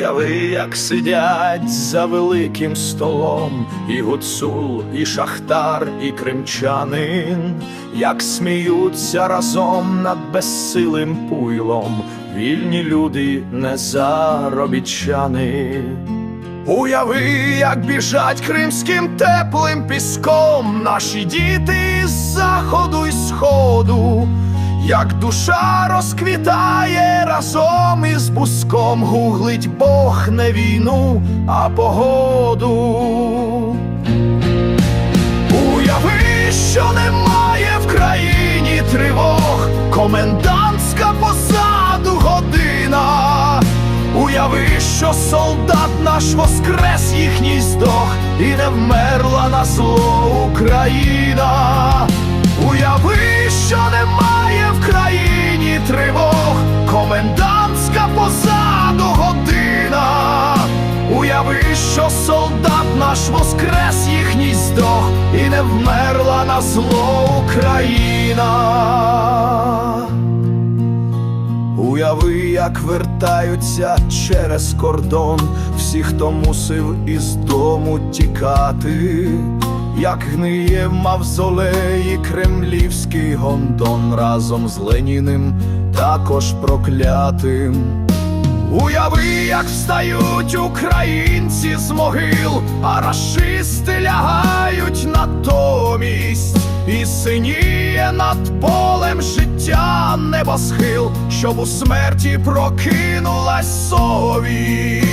Уяви, як сидять за великим столом і гуцул, і шахтар, і кримчанин, як сміються разом над безсилим пуйлом, вільні люди, не заробітчани. Уяви, як біжать кримським теплим піском наші діти з заходу й сходу, як душа розквітає разом із буском, гуглить Бог не війну, а погоду. Уяви, що немає в країні тривог, комендантська позаду година. Уяви, що солдат наш воскрес їхній здох, і не вмерла на зло Україна. Уяви, що немає що солдат наш воскрес їхній здох, і не вмерла на зло Україна. Уяви, як вертаються через кордон всі, хто мусив із дому тікати, як гниє мавзолеї кремлівський гондон разом з Леніним, також проклятим. Уяви, як встають українці з могил, а рашисти лягають натомість, і синіє над полем життя небосхил, щоб у смерті прокинулась совість.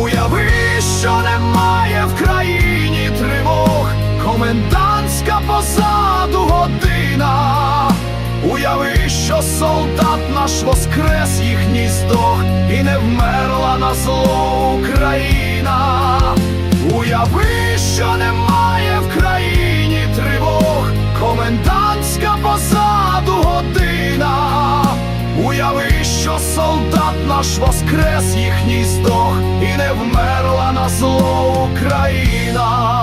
Уяви, що немає в країні тривог, комендантська позаду година. Уяви, що солдат наш воскрес їхній здох, і не вмерла на зло Україна. Уяви, що немає в країні тривог, комендантська позаду година. Уяви, що солдат наш воскрес їхній здох, і не вмерла на зло Україна.